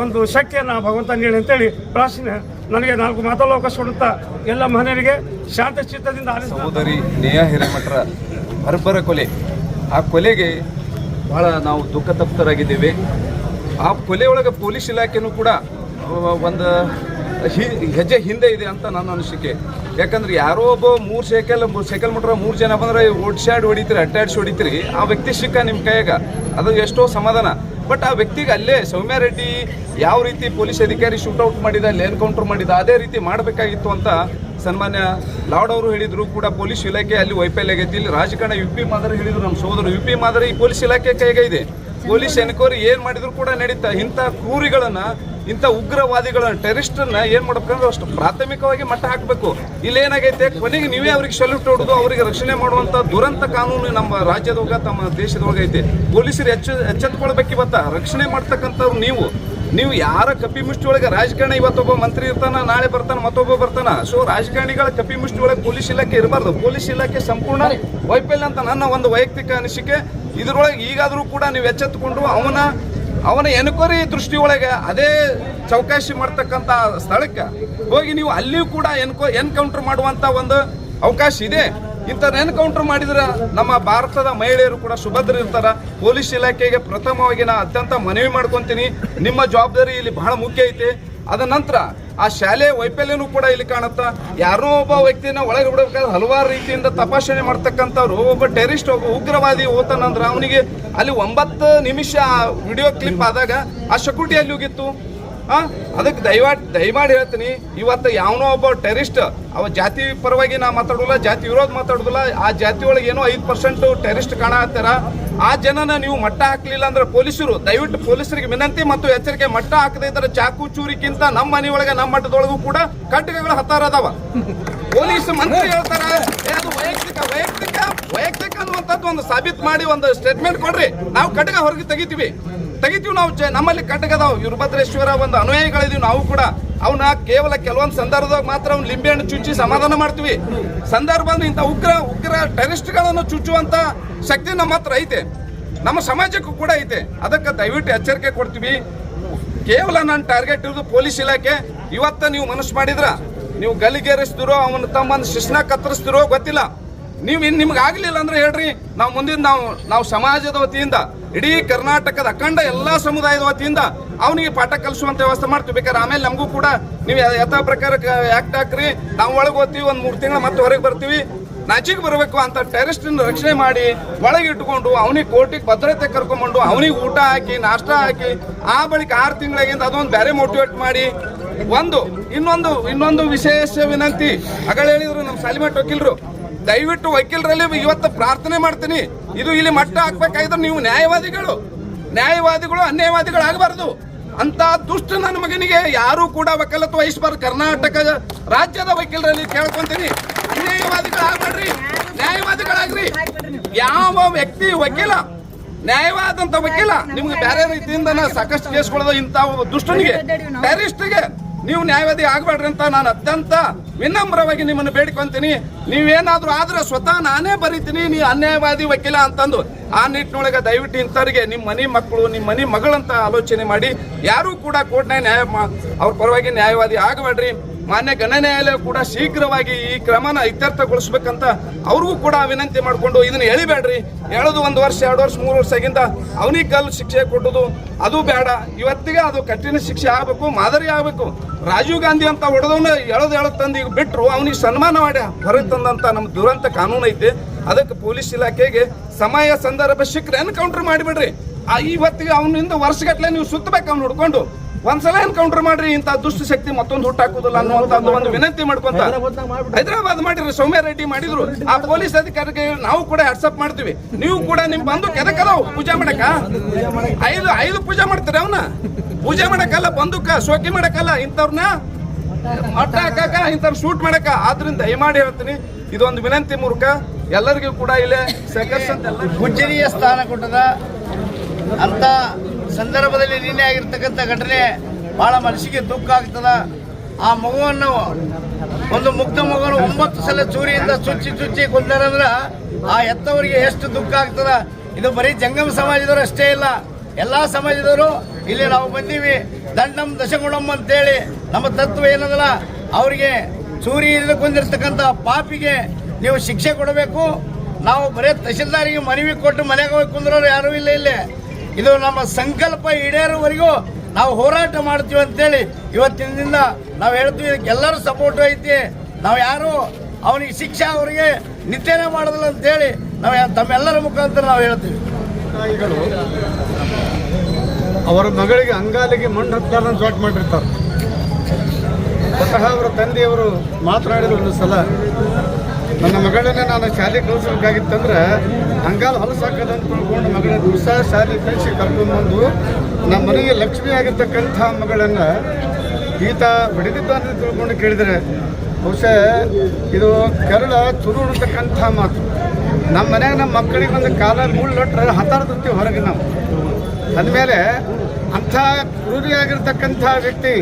ಒಂದು ಶಕ್ತಿಯನ್ನು ಭಗವಂತ ನೀಡಿ ಅಂತೇಳಿ ಪ್ರಾರ್ಥನೆ ನನಗೆ ನಾಲ್ಕು ಮಾತಾಡೋ ಅವಕಾಶ ಕೊಡುತ್ತಾ ಎಲ್ಲ ಮಹನೀಯರಿಗೆ ಶಾಂತ ಚಿತ್ತದಿಂದ ಸಹೋದರಿ ನೇಹಾ ಹಿರೇಮಠರ ಬರ್ಬರ ಕೊಲೆ. ಆ ಕೊಲೆಗೆ ಬಹಳ ನಾವು ದುಃಖ ತಪ್ತರಾಗಿದ್ದೇವೆ ಆ ಕೊಲೆ ಪೊಲೀಸ್ ಇಲಾಖೆನೂ ಕೂಡ ಒಂದು ಹೆಜ್ಜೆ ಹಿಂದೆ ಇದೆ ಅಂತ ನನ್ನ ಅನಿಸಿಕೆ. ಯಾಕಂದ್ರೆ ಯಾರೋ ಒಬ್ಬ ಮೂರು ಸೈಕಲ್ ಸೈಕಲ್ ಮುಟ್ರ ಮೂರು ಜನ ಬಂದ್ರೆ ಓಡ್ಸಾಡಿ ಹೊಡಿತೀರಿ ಅಟ್ಟಾಡ್ಸಿ ಹೊಡಿತೀರಿ. ಆ ವ್ಯಕ್ತಿ ಸಿಕ್ಕ ನಿಮ್ಮ ಕೈಯಾಗ. ಅದು ಎಷ್ಟೋ ಸಮಾಧಾನ. ಬಟ್ ಆ ವ್ಯಕ್ತಿಗೆ ಅಲ್ಲೇ ಸೌಮ್ಯ ರೆಡ್ಡಿ ಯಾವ ರೀತಿ ಪೊಲೀಸ್ ಅಧಿಕಾರಿ ಶೂಟೌಟ್ ಮಾಡಿದ, ಅಲ್ಲಿ ಎನ್ಕೌಂಟರ್ ಮಾಡಿದ, ಅದೇ ರೀತಿ ಮಾಡಬೇಕಾಗಿತ್ತು ಅಂತ ಸನ್ಮಾನ್ಯ ಲಾಡ್ ಅವರು ಹೇಳಿದ್ರು ಕೂಡ ಪೊಲೀಸ್ ಇಲಾಖೆ ಅಲ್ಲಿ ವೈಫಲ್ಯ ಆಗೈತಿ. ಇಲ್ಲಿ ರಾಜಕಾರಣ ಯು ಪಿ ಮಾದರಿ ಹೇಳಿದ್ರು ನಮ್ಮ ಸೋದರು ಯು ಪಿ ಮಾದರಿ ಈ ಪೊಲೀಸ್ ಇಲಾಖೆ ಕೈಗೆ ಇದೆ. ಪೊಲೀಸ್ ಎನ್ಕ್ವೈರಿ ಏನು ಮಾಡಿದ್ರು ಕೂಡ ನಡೀತಾ ಇಂಥ ಕ್ರೂರಿಗಳನ್ನ ಇಂಥ ಉಗ್ರವಾದಿಗಳನ್ನ ಟೆರಿಸ್ಟನ್ನ ಏನ್ ಮಾಡ್ಬೇಕಂದ್ರೆ ಅಷ್ಟು ಪ್ರಾಥಮಿಕವಾಗಿ ಮಟ್ಟ ಹಾಕಬೇಕು. ಇಲ್ಲಿ ಏನಾಗೈತೆ? ಕೊನೆಗೆ ನೀವೇ ಅವ್ರಿಗೆ ಸೆಲ್ಯೂಟ್ ಹೊಡೆದು ಅವರಿಗೆ ರಕ್ಷಣೆ ಮಾಡುವಂತ ದುರಂತ ಕಾನೂನು ನಮ್ಮ ರಾಜ್ಯದೊಳಗ, ತಮ್ಮ ದೇಶದೊಳಗ ಐತೆ. ಪೊಲೀಸರು ಎಚ್ಚ, ಎಚ್ಚೆತ್ಕೊಳ್ಬೇಕು ಇವತ್ತ. ರಕ್ಷಣೆ ಮಾಡ್ತಕ್ಕಂಥವ್ರು ನೀವು. ನೀವು ಯಾರ ಕಪಿಮುಷ್ಟಿ ಒಳಗೆ ರಾಜಕಾರಣ ಇವತ್ತೊಬ್ಬ ಮಂತ್ರಿ ಇರ್ತಾನ, ನಾಳೆ ಬರ್ತಾನ, ಮತ್ತೊಬ್ಬ ಬರ್ತಾನ? ಸೊ ರಾಜಕಾರಣಿಗಳ ಕಪಿಮುಷ್ಟಿ ಒಳಗೆ ಪೊಲೀಸ್ ಇಲಾಖೆ ಇರಬಾರ್ದು. ಪೊಲೀಸ್ ಇಲಾಖೆ ಸಂಪೂರ್ಣ ವೈಫಲ್ಯ ಅಂತ ನನ್ನ ಒಂದು ವೈಯಕ್ತಿಕ ಅನಿಸಿಕೆ. ಇದರೊಳಗೆ ಈಗಾದರೂ ಕೂಡ ನೀವು ಎಚ್ಚೆತ್ತುಕೊಂಡು ಅವನ ಅವನ ಎನ್ಕ್ವೈರಿ ದೃಷ್ಟಿ ಒಳಗೆ ಅದೇ ಚೌಕಾಶಿ ಮಾಡ್ತಕ್ಕಂಥ ಸ್ಥಳಕ್ಕೆ ಹೋಗಿ ನೀವು ಅಲ್ಲಿಯೂ ಕೂಡ ಎನ್ಕೋ, ಎನ್ಕೌಂಟರ್ ಮಾಡುವಂತ ಒಂದು ಅವಕಾಶ ಇದೆ. ಇಂಥ ಎನ್ಕೌಂಟರ್ ಮಾಡಿದ್ರೆ ನಮ್ಮ ಭಾರತದ ಮಹಿಳೆಯರು ಕೂಡ ಸುಭದ್ರ ಇರ್ತಾರೆ. ಪೊಲೀಸ್ ಇಲಾಖೆಗೆ ಪ್ರಥಮವಾಗಿ ನಾ ಅತ್ಯಂತ ಮನವಿ ಮಾಡ್ಕೊಂತೀನಿ. ನಿಮ್ಮ ಜವಾಬ್ದಾರಿ ಇಲ್ಲಿ ಬಹಳ ಮುಖ್ಯ ಐತೆ. ಅದ ನಂತರ ಆ ಶಾಲೆ ವೈಫಲ್ಯನೂ ಕೂಡ ಇಲ್ಲಿ ಕಾಣುತ್ತಾ. ಯಾರೋ ಒಬ್ಬ ವ್ಯಕ್ತಿನ ಒಳಗೆ ಬಿಡಬೇಕಾದ್ರೆ ಹಲವಾರು ರೀತಿಯಿಂದ ತಪಾಸಣೆ ಮಾಡ್ತಕ್ಕಂಥವ್ರು. ಒಬ್ಬ ಟೆರಿಸ್ಟ್ ಒಬ್ಬ ಉಗ್ರವಾದಿ ಹೋತಾನಂದ್ರೆ ಅವನಿಗೆ ಅಲ್ಲಿ ಒಂಬತ್ತು ನಿಮಿಷ ವಿಡಿಯೋ ಕ್ಲಿಪ್ ಆದಾಗ ಆ ಶಕುಟಿ ಅಲ್ಲಿ ಹೋಗಿತ್ತು ಅದಕ್ಕೆ ದಯವಾಟ್ ದಯಮಾಡಿ ಹೇಳ್ತೀನಿ ಇವತ್ತು ಯಾವನೋ ಒಬ್ಬ ಟೆರಿಸ್ಟ್ ಅವ ಜಾತಿ ಪರವಾಗಿ ನಾ ಮಾತಾಡೋಲ್ಲ ಜಾತಿ ವಿರೋಧ ಮಾತಾಡೋದಿಲ್ಲ ಆ ಜಾತಿ ಒಳಗೆ ಏನೋ ಐದು ಪರ್ಸೆಂಟ್ ಟೆರಿಸ್ಟ್ ಕಾಣತ್ತಾರ ಆ ಜನನ ನೀವು ಮಟ್ಟ ಹಾಕ್ಲಿಲ್ಲ ಅಂದ್ರೆ ಪೊಲೀಸರು ದಯವಿಟ್ಟು ಪೊಲೀಸರಿಗೆ ವಿನಂತಿ ಮತ್ತು ಎಚ್ಚರಿಕೆ ಮಟ್ಟ ಹಾಕದೇ ಇದ್ರೆ ಚಾಕು ಚೂರಿಕ್ಕಿಂತ ನಮ್ಮ ಮನೆಯೊಳಗೆ ನಮ್ಮ ಮಟ್ಟದೊಳಗೂ ಕೂಡ ಕಟ್ಟಿಗೆಗಳು ಹತ್ತಾರ ಅದಾವ. ಪೊಲೀಸ್ ಮಂತ್ರಿ ಹೇಳ್ತಾರ "ಏ, ಅದು ವೈಯಕ್ತಿಕ ವೈಯಕ್ತಿಕ ವೈಯಕ್ತಿಕ ಅನ್ನುವಂಥದ್ದು ಒಂದು ಸಾಬೀತ್ ಮಾಡಿ ಒಂದು ಸ್ಟೇಟ್ಮೆಂಟ್ ಕೊಡ್ರಿ. ನಾವು ಕಟ್ಟಿಗೆ ಹೊರಗೆ ತೆಗಿತೀವಿ. ತೆಗಿತೀವಿ ನಾವು ನಮ್ಮಲ್ಲಿ ಕಟಕದಾವ್. ವೀರಭದ್ರೇಶ್ವರ ಒಂದು ಅನುಯಾಯಿಗಳಿದೀವಿ ನಾವು ಕೂಡ. ಅವನ್ನ ಕೇವಲ ಕೆಲವೊಂದು ಸಂದರ್ಭದಾಗ ಮಾತ್ರ ಅವ್ನು ಲಿಂಬೆ ಹಣ್ಣು ಚುಚ್ಚಿ ಸಮಾಧಾನ ಮಾಡ್ತೀವಿ. ಸಂದರ್ಭ ಇಂಥ ಉಗ್ರ ಉಗ್ರ ಟೆರಿಸ್ಟ್ಗಳನ್ನು ಚುಚ್ಚುವಂತ ಶಕ್ತಿ ನಮ್ಮ ಹತ್ರ ಐತೆ. ನಮ್ಮ ಸಮಾಜಕ್ಕೂ ಕೂಡ ಐತೆ. ಅದಕ್ಕೆ ದಯವಿಟ್ಟು ಎಚ್ಚರಿಕೆ ಕೊಡ್ತೀವಿ. ಕೇವಲ ನನ್ನ ಟಾರ್ಗೆಟ್ ಇರೋದು ಪೊಲೀಸ್ ಇಲಾಖೆ. ಇವತ್ತ ನೀವು ಮನಸ್ಸು ಮಾಡಿದ್ರ, ನೀವು ಗಲಿಗೇರಿಸ್ತಿರೋ ಅವನ ತಮ್ಮನ್ನು ಶಿಸ್ನ ಕತ್ತರಿಸ್ತಿರೋ ಗೊತ್ತಿಲ್ಲ. ನೀವು ಇನ್ನು ನಿಮ್ಗೆ ಆಗಲಿಲ್ಲ ಅಂದ್ರೆ ಹೇಳ್ರಿ. ನಾವು ಮುಂದಿನ ನಾವು ನಾವು ಸಮಾಜದ ವತಿಯಿಂದ ಇಡೀ ಕರ್ನಾಟಕದ ಅಖಂಡ ಎಲ್ಲಾ ಸಮುದಾಯದ ವತಿಯಿಂದ ಅವನಿಗೆ ಪಾಠ ಕಲಿಸುವಂತ ವ್ಯವಸ್ಥೆ ಮಾಡ್ತೀವಿ. ಬೇಕಾದ್ರೆ ಆಮೇಲೆ ನಮಗೂ ಕೂಡ ನೀವು ಯಥಾ ಪ್ರಕಾರ ಆಕ್ಟ್ ಹಾಕ್ರಿ. ನಾವು ಒಳಗೆ ಹೋಗ್ತೀವಿ ಒಂದು ಮೂರು ತಿಂಗಳು ಮತ್ತೆ ಹೊರಗೆ ಬರ್ತೀವಿ. ನಾಚಿಗೆ ಬರಬೇಕು ಅಂತ ಟೆರರಿಸ್ಟ್ ರಕ್ಷಣೆ ಮಾಡಿ ಒಳಗೆ ಇಟ್ಕೊಂಡು ಅವನಿಗೆ ಕೋರ್ಟಿಗೆ ಭದ್ರತೆ ಕರ್ಕೊಂಡ್ಬಂದು ಅವನಿಗೆ ಊಟ ಹಾಕಿ, ನಾಷ್ಟ ಹಾಕಿ, ಆ ಬಳಿಕ ಆರು ತಿಂಗಳಾಗಿಂದ ಅದೊಂದು ಬೇರೆ ಮೋಟಿವೇಟ್ ಮಾಡಿ ಒಂದು, ಇನ್ನೊಂದು ಇನ್ನೊಂದು ವಿಶೇಷ ವಿನಂತಿ. ಅಗಳ ಹೇಳಿದ್ರು ನಮ್ಮ ಸಾಲಿಮಠ್ ವಕೀಲರು. ದಯವಿಟ್ಟು ವಕೀಲರಲ್ಲಿ ಇವತ್ತು ಪ್ರಾರ್ಥನೆ ಮಾಡ್ತೀನಿ. ಇದು ಇಲ್ಲಿ ಮಟ್ಟ ಹಾಕ್ಬೇಕಾಗಿದ್ರೆ ನೀವು ನ್ಯಾಯವಾದಿಗಳು. ನ್ಯಾಯವಾದಿಗಳು ಅನ್ಯಾಯವಾದಿಗಳು ಆಗಬಾರ್ದು ಅಂತ ದುಷ್ಟ ನನ್ನ ಮಗನಿಗೆ ಯಾರು ಕೂಡ ವಕಾಲತ್ತು ವಹಿಸಬಾರ್ದು. ಕರ್ನಾಟಕ ರಾಜ್ಯದ ವಕೀಲರಲ್ಲಿ ಕೇಳ್ಕೊಂತೀನಿ. ಅನ್ಯಾಯವಾದಿಗಳಾಗ್ಬೇಡ್ರಿ. ನ್ಯಾಯವಾದಿಗಳಾಗ್ರಿ. ಯಾವ ವ್ಯಕ್ತಿ ವಕೀಲ ನ್ಯಾಯವಾದಂತ ವಕೀಲ, ನಿಮ್ಗೆ ಬೇರೆ ರೀತಿಯಿಂದ ಸಾಕಷ್ಟು ಇಂಥ ಒಬ್ಬ ದುಷ್ಟನಿಗೆ, ಟೆರರಿಸ್ಟ್ಗೆ ನೀವು ನ್ಯಾಯವಾದಿ ಆಗ್ಬೇಡ್ರಿ ಅಂತ ನಾನು ಅತ್ಯಂತ ವಿನಮ್ರವಾಗಿ ನಿಮ್ಮನ್ನು ಬೇಡ್ಕೊಂತೀನಿ. ನೀವೇನಾದ್ರೂ ಆದ್ರೆ ಸ್ವತಃ ನಾನೇ ಬರೀತೀನಿ, ನೀ ಅನ್ಯಾಯವಾದಿ ವಕೀಲ ಅಂತಂದು. ಆ ನಿಟ್ಟಿನೊಳಗೆ ದಯವಿಟ್ಟು ಇಂಥವ್ರಿಗೆ ನಿಮ್ಮ ಮನೆ ಮಕ್ಕಳು ನಿಮ್ಮ ಮನೆ ಮಗಳಂತ ಆಲೋಚನೆ ಮಾಡಿ. ಯಾರೂ ಕೂಡ ಕೋರ್ಟ್ನ ನ್ಯಾಯ ಅವ್ರ ಪರವಾಗಿ ನ್ಯಾಯವಾದಿ ಆಗಬೇಡ್ರಿ. ಮಾನ್ಯ ಗಣ ನ್ಯಾಯಾಲಯ ಕೂಡ ಶೀಘ್ರವಾಗಿ ಈ ಕ್ರಮನ ಇತ್ಯರ್ಥಗೊಳಿಸ್ಬೇಕಂತ ಅವ್ರಿಗೂ ಕೂಡ ವಿನಂತಿ ಮಾಡಿಕೊಂಡು ಇದನ್ನ ಎಳಿಬೇಡ್ರಿ ಎಳೆದು ಒಂದು ವರ್ಷ, ಎರಡು ವರ್ಷ, ಮೂರು ವರ್ಷ ಆಗಿಂದ ಅವನಿಗೆ ಕಲ್ಲು ಶಿಕ್ಷೆ ಕೊಟ್ಟುದು ಅದು ಬೇಡ ಇವತ್ತಿಗೆ ಅದು ಕಠಿಣ ಶಿಕ್ಷೆ ಆಗಬೇಕು, ಮಾದರಿ ಆಗಬೇಕು. ರಾಜೀವ್ ಗಾಂಧಿ ಅಂತ ಹೊಡೆದವನ್ನ ಎಳೆದು ಎಳದು ತಂದು ಈಗ ಬಿಟ್ಟರು ಅವನಿಗೆ ಸನ್ಮಾನ ಮಾಡಿ ಹೊರಗೆ ತಂದಂತ ನಮ್ಮ ದುರಂತ ಕಾನೂನು ಐತೆ. ಅದಕ್ಕೆ ಪೊಲೀಸ್ ಇಲಾಖೆಗೆ ಸಮಯ ಸಂದರ್ಭ ಸಿಕ್ಕರೆ ಎನ್ಕೌಂಟರ್ ಮಾಡಿಬಿಡ್ರಿ. ಆ ಇವತ್ತಿಗೆ ಅವನಿಂದ ವರ್ಷಗಟ್ಟಲೆ ನೀವು ಸುತ್ತಬೇಕು ಅವ್ನು ಹುಡ್ಕೊಂಡು. ಒಂದ್ಸಲ ಎನ್ಕೌಂಟರ್ ಮಾಡ್ರಿ ಇಂಥ ದುಷ್ಟ ಶಕ್ತಿ ಮತ್ತೊಂದು ಹುಟ್ಟಾಕುದಿಲ್ಲ ಅನ್ನುವಂತ ಒಂದು ವಿನಂತಿ ಮಾಡ್ಕೊಂತ ಹೈದರಾಬಾದ್ ಮಾಡಿದ್ರು ಸೌಮ್ಯ ರೆಡ್ಡಿ ಮಾಡಿದ್ರು. ಆ ಪೊಲೀಸ್ ಅಧಿಕಾರಿಗೆ ನಾವು ಕೂಡ ವಾಟ್ಸಪ್ ಮಾಡ್ತೀವಿ. ನೀವು ಕೂಡ ನಿಮ್ ಬಂದು ಕೆದಕದವು ಪೂಜೆ ಮಾಡಕ ಐದು ಐದು ಪೂಜೆ ಮಾಡ್ತಾರೆ ಅವನ? ಪೂಜೆ ಮಾಡಕಲ್ಲ ಬಂದುಕ ಶೋಕಿ ಮಾಡಕಲ್ಲ ಇಂಥವ್ರನ್ನ ಮಟ್ಟ ಹಾಕಾಕ ಇಂಥವ್ರ ಶೂಟ್ ಮಾಡಕ ಆದ್ರಿಂದ ದಯಮಾಡಿ ಹೇಳ್ತೀನಿ ಇದೊಂದು ವಿನಂತಿ ಮೂಲಕ ಎಲ್ಲರಿಗೂ ಕೂಡ ಇಲ್ಲೇ ಸಹಕರಿಸ ಅಂತ ಎಲ್ಲ ಪೂಜನೀಯ ಸ್ಥಾನ ಕೊಟ್ಟದ ಅಂತ ಸಂದರ್ಭದಲ್ಲಿ ನಿನ್ನೆ ಆಗಿರ್ತಕ್ಕಂಥ ಘಟನೆ ಬಹಳ ಮನಸ್ಸಿಗೆ ದುಃಖ ಆಗ್ತದ. ಆ ಮಗುವನ್ನು ಒಂದು ಮುಗ್ಧ ಮಗುವನ್ನು ಒಂಬತ್ತು ಸಲ ಚೂರಿಯಿಂದ ಚುಚ್ಚಿ ಚುಚ್ಚಿ ಕೊಂದರಂದ್ರ ಆ ಎತ್ತವರಿಗೆ ಎಷ್ಟು ದುಃಖ ಆಗ್ತದ. ಇದು ಬರೀ ಜಂಗಮ ಸಮಾಜದವರು ಅಷ್ಟೇ ಇಲ್ಲ. ಎಲ್ಲಾ ಸಮಾಜದವರು ಇಲ್ಲಿ ನಾವು ಬಂದೀವಿ. ದಂಡಂ ದಶಗುಣಂ ಅಂತೇಳಿ ನಮ್ಮ ತತ್ವ ಏನದಲ್ಲ, ಅವರಿಗೆ ಚೂರಿ ಕೊಂದಿರ್ತಕ್ಕಂಥ ಪಾಪಿಗೆ ನೀವು ಶಿಕ್ಷೆ ಕೊಡಬೇಕು. ನಾವು ಬರೀ ತಹಶೀಲ್ದಾರಿಗೆ ಮನವಿ ಕೊಟ್ಟು ಮನೆಗೆ ಹೋಗಿ ಕುಂದ್ರೋರು ಯಾರೂ ಇಲ್ಲ ಇಲ್ಲಿ. ಇದು ನಮ್ಮ ಸಂಕಲ್ಪ ಈಡೇರುವವರೆಗೂ ನಾವು ಹೋರಾಟ ಮಾಡ್ತೀವಿ ಅಂತೇಳಿ ಇವತ್ತಿನಿಂದ ನಾವು ಹೇಳ್ತೀವಿ ಇದಕ್ಕೆ ಎಲ್ಲರೂ ಸಪೋರ್ಟ್ ಐತಿ. ನಾವು ಯಾರು ಅವನಿಗೆ ಶಿಕ್ಷೆ ಅವರಿಗೆ ನಿತ್ಯನೇ ಮಾಡೋದಿಲ್ಲ ಅಂತೇಳಿ ನಾವು ತಮ್ಮೆಲ್ಲರ ಮುಖಾಂತರ ನಾವು ಹೇಳ್ತೀವಿ. ಅವರ ಮಗಳಿಗೆ ಅಂಗಾಲಿಗೆ ಮಣ್ಣು ಹತ್ತಾರ ಜಾಟ್ ಮಾಡಿರ್ತಾರೆ. ಸ್ವತಃ ಅವರ ತಂದೆಯವರು ಮಾತನಾಡಿದ್ರು ಒಂದು ಸಲ ನನ್ನ ಮಗಳನ್ನ ನಾನು ಶಾಲೆ ಕಳಿಸ್ಬೇಕಾಗಿತ್ತಂದ್ರೆ ಅಂಗಾಲ ಹೊಲಸಾಕದಂತ ತಿಳ್ಕೊಂಡು ಮಗಳ ದಿವಸ ಶಾಲೆ ಕಳಿಸಿ ಕರ್ಕೊಂಡ್ಬಂದು ನಮ್ಮ ಮನೆಗೆ ಲಕ್ಷ್ಮಿ ಆಗಿರ್ತಕ್ಕಂಥ ಮಗಳನ್ನ ಈತ ಬಡಿದಿದ್ದ ಅಂತ ತಿಳ್ಕೊಂಡು ಕೇಳಿದರೆ, ಬಹುಶಃ ಇದು ಕೆರಳ ತುರುಡ್ತಕ್ಕಂಥ ಮಾತು. ನಮ್ಮ ಮನೆಯಾಗ ನಮ್ಮ ಮಕ್ಕಳಿಗೆ ಒಂದು ಕಾಲ ಮುಳ್ಳೊಟ್ರೆ ಹತಾಡ್ತಿರ್ತೀವಿ ಹೊರಗೆ ನಾವು. ಅಂದಮೇಲೆ ಅಂಥ ಕ್ರೂರಿಯಾಗಿರ್ತಕ್ಕಂಥ ವ್ಯಕ್ತಿ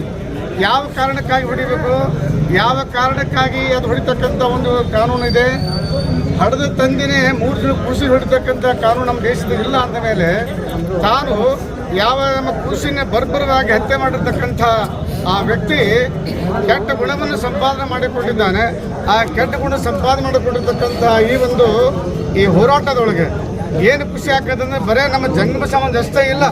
ಯಾವ ಕಾರಣಕ್ಕಾಗಿ ಹೊಡಿಬೇಕು? ಯಾವ ಕಾರಣಕ್ಕಾಗಿ ಅದು ಹೊಡಿತಕ್ಕಂಥ ಒಂದು ಕಾನೂನು ಇದೆ? ಹಡದ ತಂದಿನೇ ಮೂರು ದಿನ ಕೃಷಿ ಹೊಡಿತಕ್ಕಂಥ ಕಾನೂನು ನಮ್ಮ ದೇಶದಲ್ಲಿ ಇಲ್ಲ ಅಂದ ಮೇಲೆ ತಾನು ಯಾವ ನಮ್ಮ ಕೃಷಿನ ಬರ್ಬರವಾಗಿ ಹತ್ಯೆ ಮಾಡಿರ್ತಕ್ಕಂಥ ಆ ವ್ಯಕ್ತಿ ಕೆಟ್ಟ ಗುಣವನ್ನು ಸಂಪಾದನೆ ಮಾಡಿಕೊಂಡಿದ್ದಾನೆ. ಆ ಕೆಟ್ಟ ಗುಣ ಸಂಪಾದನೆ ಮಾಡಿಕೊಂಡಿರ್ತಕ್ಕಂಥ ಈ ಒಂದು ಈ ಹೋರಾಟದೊಳಗೆ ಏನು ಖುಷಿ ಆಗ್ತದಂದ್ರೆ ಬರೇ ನಮ್ಮ ಜಂಗಮ ಸಮಾಜ ಅಷ್ಟೇ ಇಲ್ಲ.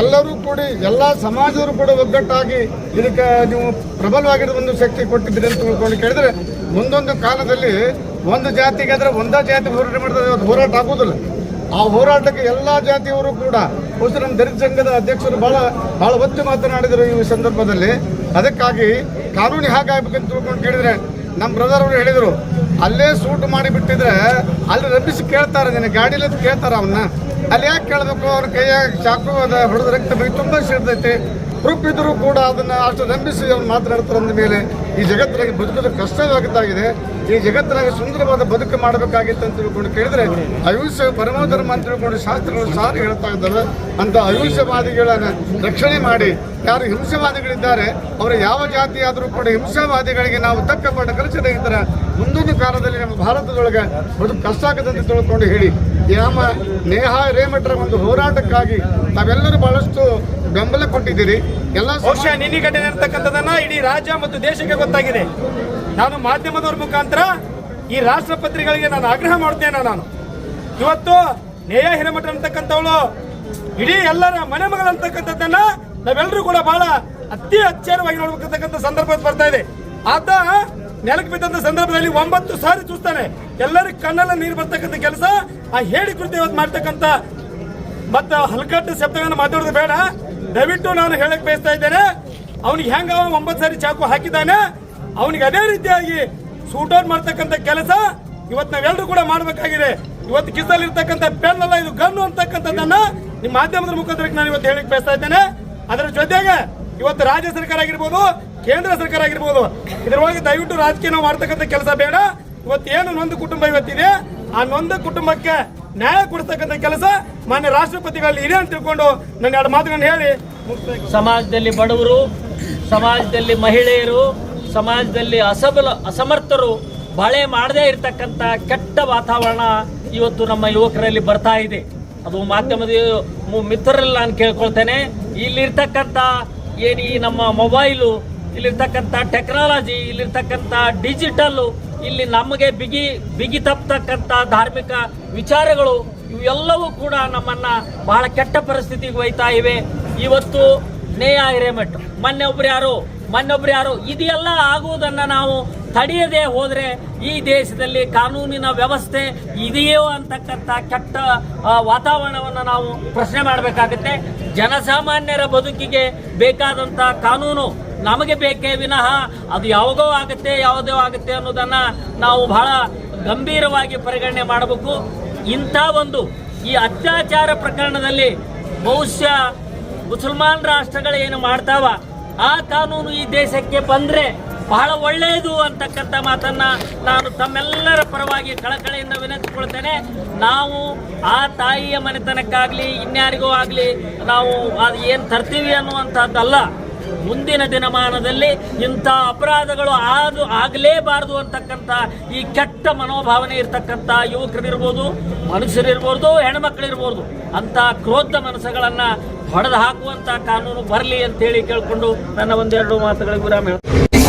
ಎಲ್ಲರೂ ಕೂಡಿ, ಎಲ್ಲ ಸಮಾಜದವರು ಕೂಡ ಒಗ್ಗಟ್ಟಾಗಿ ಇದಕ್ಕೆ ನೀವು ಪ್ರಬಲವಾಗಿರೋ ಒಂದು ಶಕ್ತಿ ಕೊಟ್ಟಿದ್ದೀರಿ ಅಂತ ತಿಳ್ಕೊಂಡು ಕೇಳಿದ್ರೆ, ಮುಂದೊಂದು ಕಾಲದಲ್ಲಿ ಒಂದು ಜಾತಿಗೆ ಆದರೆ ಒಂದೇ ಜಾತಿ ಹೋರಾಟ ಮಾಡಿದ್ರೆ ಅದು ಹೋರಾಟ ಆಗೋದಿಲ್ಲ. ಆ ಹೋರಾಟಕ್ಕೆ ಎಲ್ಲ ಜಾತಿಯವರು ಕೂಡ, ಹೊಸರು ನಮ್ಮ ಸಂಘದ ಅಧ್ಯಕ್ಷರು ಬಹಳ ಬಹಳ ಒತ್ತು ಮಾತನಾಡಿದರು ಈ ಸಂದರ್ಭದಲ್ಲಿ. ಅದಕ್ಕಾಗಿ ಕಾನೂನು ಹೇಗಾಗಬೇಕಂತ ತಿಳ್ಕೊಂಡು ಕೇಳಿದರೆ, ನಮ್ಮ ಬ್ರದರ್ ಅವರು ಹೇಳಿದರು, ಅಲ್ಲೇ ಸೂಟ್ ಮಾಡಿಬಿಟ್ಟಿದ್ರೆ ಅಲ್ಲಿ ರಬ್ಬಿಸಿ ಕೇಳ್ತಾರೆ, ನಿನ್ನ ಗಾಡಿಲಿ ಅಂತ ಕೇಳ್ತಾರೆ ಅವನ್ನ. ಅಲ್ಲಿ ಯಾಕೆ ಕೇಳಬೇಕು? ಅವ್ರ ಕೈಯಾಗ ಚಾಕು ಅದ, ಹೊಡೆದ ರಕ್ತ ಬಗ್ಗೆ ತುಂಬ ಸೇರ್ತೈತೆ. ರುಬ್ಬಿದ್ರು ಕೂಡ ಅದನ್ನ ಅಷ್ಟು ನಂಬಿಸಿ ಅವ್ರು ಮಾತನಾಡ್ತಾರೆ ಅಂದ ಮೇಲೆ ಈ ಜಗತ್ತಿನಾಗ ಬದುಕೋದು ಕಷ್ಟವಾಗುತ್ತಾಗಿದೆ ಈ ಜಗತ್ತಿನಾಗ ಸುಂದರವಾದ ಬದುಕು ಮಾಡಬೇಕಾಗಿತ್ತು ಅಂತ ತಿಳ್ಕೊಂಡು ಕೇಳಿದ್ರೆ ಅಹಿಂಸೆ ಪರಮೋಧರ್ಮ ಅಂತ ತಿಳ್ಕೊಂಡು ಶಾಸ್ತ್ರಗಳು ಸಾರಿ ಹೇಳ್ತಾ ಇದ್ದಾರೆ ಅಂತ ಅಹಿಂಸವಾದಿಗಳನ್ನ ರಕ್ಷಣೆ ಮಾಡಿ, ಯಾರು ಹಿಂಸವಾದಿಗಳಿದ್ದಾರೆ, ಅವರ ಯಾವ ಜಾತಿ ಆದರೂ ಕೂಡ ಹಿಂಸಾವಾದಿಗಳಿಗೆ ನಾವು ತಕ್ಕ ಪಾಠ ಕಲಿಸದೇ ಇದ್ದರೆ ಮುಂದೊಂದು ಕಾಲದಲ್ಲಿ ನಮ್ಮ ಭಾರತದೊಳಗೆ ಬದುಕು ಕಷ್ಟ ಆಗುತ್ತೆ ಅಂತ ತಿಳ್ಕೊಂಡು ಹೇಳಿ. ನಮ್ಮ ನೇಹ ಹಿರೇಮಠರ ಒಂದು ಹೋರಾಟಕ್ಕಾಗಿ ನಾವೆಲ್ಲರೂ ಬಹಳಷ್ಟು ಬೆಂಬಲ ಕೊಟ್ಟಿದ್ದೀರಿ. ಎಲ್ಲ ಬಹುಶಃ ನಿನ್ನೆ ಘಟನೆ ಇಡೀ ರಾಜ್ಯ ಮತ್ತು ದೇಶಕ್ಕೆ ಗೊತ್ತಾಗಿದೆ. ನಾನು ಮಾಧ್ಯಮದವ್ರ ಮುಖಾಂತರ ಈ ರಾಷ್ಟ್ರಪತಿಗಳಿಗೆ ನಾನು ಆಗ್ರಹ ಮಾಡ್ತೇನೆ ನಾನು. ಇವತ್ತು ನೇಹ ಹಿರೇಮಠ ಅಂತಕ್ಕಂಥವಳು ಇಡೀ ಎಲ್ಲರ ಮನೆ ಮಗಳಂತಕ್ಕಂಥದ್ದನ್ನ ನಾವೆಲ್ಲರೂ ಕೂಡ ಬಹಳ ಅತಿ ಅಚ್ಚರವಾಗಿ ನೋಡ್ಬೇಕಂತಕ್ಕಂಥ ಸಂದರ್ಭ ಬರ್ತಾ ಇದೆ. ಆತ ನೆಲಕ್ಕೆ ಬಿದ್ದಂತ ಸಂದರ್ಭದಲ್ಲಿ ಒಂಬತ್ತು ಸಾರಿ ಚೂಸ್ತಾನೆ ಎಲ್ಲರಿಗೂ ಕಣ್ಣಲ್ಲ ನೀರು ಬರ್ತಕ್ಕಂಥ ಕೆಲಸ. ಆ ಹೇಳಿ ಕೃತ್ಯ ಇವತ್ತು ಮಾಡ್ತಕ್ಕಂಥ ಮತ್ತ ಹಲಕಟ್ಟು ಶಬ್ದಗಳನ್ನು ಮಾತಾಡೋದು ಬೇಡ. ದಯವಿಟ್ಟು ನಾನು ಹೇಳಕ್ ಬಯಸ್ತಾ ಇದ್ದೇನೆ. ಅವನಿಗೆ ಹೆಂಗ ಅವ ಒಂಬತ್ತು ಸಾರಿ ಚಾಕು ಹಾಕಿದ್ದಾನೆ. ಅವನಿಗೆ ಅದೇ ರೀತಿಯಾಗಿ ಸೂಟ್ ಔಟ್ ಮಾಡ್ತಕ್ಕಂಥ ಕೆಲಸ ಇವತ್ತು ನಾವೆಲ್ಲರೂ ಕೂಡ ಮಾಡಬೇಕಾಗಿದೆ. ಇವತ್ತು ಕಿಸಲ್ಲಿ ಇರ್ತಕ್ಕಂಥ ಪೆನ್ ಇದು ಗನ್ನು ಅಂತಕ್ಕಂಥದ್ದನ್ನ ನಿಮ್ಮ ಮಾಧ್ಯಮದ ಮುಖಾಂತರ ನಾನು ಇವತ್ತು ಹೇಳಕ್ ಬಯಸ್ತಾ ಇದ್ದೇನೆ. ಅದರ ಜೊತೆಗೆ ಇವತ್ತು ರಾಜ್ಯ ಸರ್ಕಾರ ಆಗಿರ್ಬೋದು, ಕೇಂದ್ರ ಸರ್ಕಾರ ಆಗಿರ್ಬೋದು. ಇದರೊಳಗೆ ದಯವಿಟ್ಟು ರಾಜಕೀಯ ಮಾಡ್ತಕ್ಕಂಥ ಕೆಲಸ ಬೇಡ. ಇವತ್ತು ಏನು ನೊಂದು ಕುಟುಂಬ ಇವತ್ತಿದೆ, ಆ ನೊಂದ ಕುಟುಂಬಕ್ಕೆ ನ್ಯಾಯ ಕೊಡ್ತಕ್ಕಂಥ ಕೆಲಸ ಮಾನ್ಯ ರಾಷ್ಟ್ರಪತಿಗಳಲ್ಲಿ ಇದೆ ಅಂತ ತಿಳ್ಕೊಂಡು ನನ್ನ ಎರಡು ಮಾತುಗಳನ್ನು ಹೇಳಿ. ಸಮಾಜದಲ್ಲಿ ಬಡವರು, ಸಮಾಜದಲ್ಲಿ ಮಹಿಳೆಯರು, ಸಮಾಜದಲ್ಲಿ ಅಸಬಲ, ಅಸಮರ್ಥರು ಬಾಳೆ ಮಾಡದೇ ಇರತಕ್ಕಂಥ ಕೆಟ್ಟ ವಾತಾವರಣ ಇವತ್ತು ನಮ್ಮ ಯುವಕರಲ್ಲಿ ಬರ್ತಾ ಇದೆ. ಅದು ಮಾಧ್ಯಮದ ಮಿತ್ರರಲ್ಲಿ ನಾನು ಕೇಳ್ಕೊಳ್ತೇನೆ. ಇಲ್ಲಿರ್ತಕ್ಕಂಥ ಏನು ಈ ನಮ್ಮ ಮೊಬೈಲು, ಇಲ್ಲಿರ್ತಕ್ಕಂಥ ಟೆಕ್ನಾಲಜಿ, ಇಲ್ಲಿರ್ತಕ್ಕಂಥ ಡಿಜಿಟಲ್ಲು, ಇಲ್ಲಿ ನಮಗೆ ಬಿಗಿ ಬಿಗಿ ತಪ್ಪತಕ್ಕಂಥ ಧಾರ್ಮಿಕ ವಿಚಾರಗಳು, ಇವೆಲ್ಲವೂ ಕೂಡ ನಮ್ಮನ್ನು ಬಹಳ ಕೆಟ್ಟ ಪರಿಸ್ಥಿತಿಗೆ ಒಯ್ತಾ ಇವೆ. ಇವತ್ತು ನೇಯ ಹಿರೇಮಠ್, ಮೊನ್ನೆ ಒಬ್ರು ಯಾರು ಮೊನ್ನೊಬ್ರು ಯಾರು, ಇದೆಲ್ಲ ಆಗುವುದನ್ನು ನಾವು ತಡೆಯದೆ ಹೋದ್ರೆ ಈ ದೇಶದಲ್ಲಿ ಕಾನೂನಿನ ವ್ಯವಸ್ಥೆ ಇದೆಯೋ ಅಂತಕ್ಕಂಥ ಕೆಟ್ಟ ವಾತಾವರಣವನ್ನು ನಾವು ಪ್ರಶ್ನೆ ಮಾಡಬೇಕಾಗುತ್ತೆ. ಜನಸಾಮಾನ್ಯರ ಬದುಕಿಗೆ ಬೇಕಾದಂಥ ಕಾನೂನು ನಮಗೆ ಬೇಕೇ ವಿನಃ ಅದು ಯಾವಾಗೋ ಆಗುತ್ತೆ, ಯಾವುದೋ ಆಗುತ್ತೆ ಅನ್ನೋದನ್ನ ನಾವು ಬಹಳ ಗಂಭೀರವಾಗಿ ಪರಿಗಣನೆ ಮಾಡಬೇಕು. ಇಂಥ ಒಂದು ಈ ಅತ್ಯಾಚಾರ ಪ್ರಕರಣದಲ್ಲಿ ಬಹುಶಃ ಮುಸಲ್ಮಾನ್ ರಾಷ್ಟ್ರಗಳು ಏನು ಮಾಡ್ತಾವ? ಆ ಕಾನೂನು ಈ ದೇಶಕ್ಕೆ ಬಂದ್ರೆ ಬಹಳ ಒಳ್ಳೆಯದು ಅಂತಕ್ಕಂಥ ಮಾತನ್ನ ನಾನು ತಮ್ಮೆಲ್ಲರ ಪರವಾಗಿ ಕಳಕಳಿಯಿಂದ ವಿನಂತಿಸಿಕೊಳ್ತೇನೆ ನಾವು ಆ ತಾಯಿಯ ಮನೆತನಕ್ಕಾಗಲಿ, ಇನ್ಯಾರಿಗೂ ಆಗಲಿ ನಾವು ಅದು ಏನು ತರ್ತೀವಿ ಅನ್ನುವಂಥದ್ದಲ್ಲ ಮುಂದಿನ ದಿನಮಾನದಲ್ಲಿ ಇಂಥ ಅಪರಾಧಗಳು ಆದು, ಆಗಲೇಬಾರದು ಅಂತಕ್ಕಂಥ ಈ ಕೆಟ್ಟ ಮನೋಭಾವನೆ ಇರ್ತಕ್ಕಂಥ ಯುವಕರಿರ್ಬೋದು, ಮನುಷ್ಯರಿರ್ಬೋದು, ಹೆಣ್ಮಕ್ಳಿರ್ಬೋದು ಅಂತ ಕ್ರೋಧ ಮನಸ್ಸುಗಳನ್ನ ಹೊಡೆದು ಹಾಕುವಂತ ಕಾನೂನು ಬರಲಿ ಅಂತೇಳಿ ಕೇಳಿಕೊಂಡು ನನ್ನ ಒಂದೆರಡು ಮಾತುಗಳಿಗೆ ವಿರಾಮ.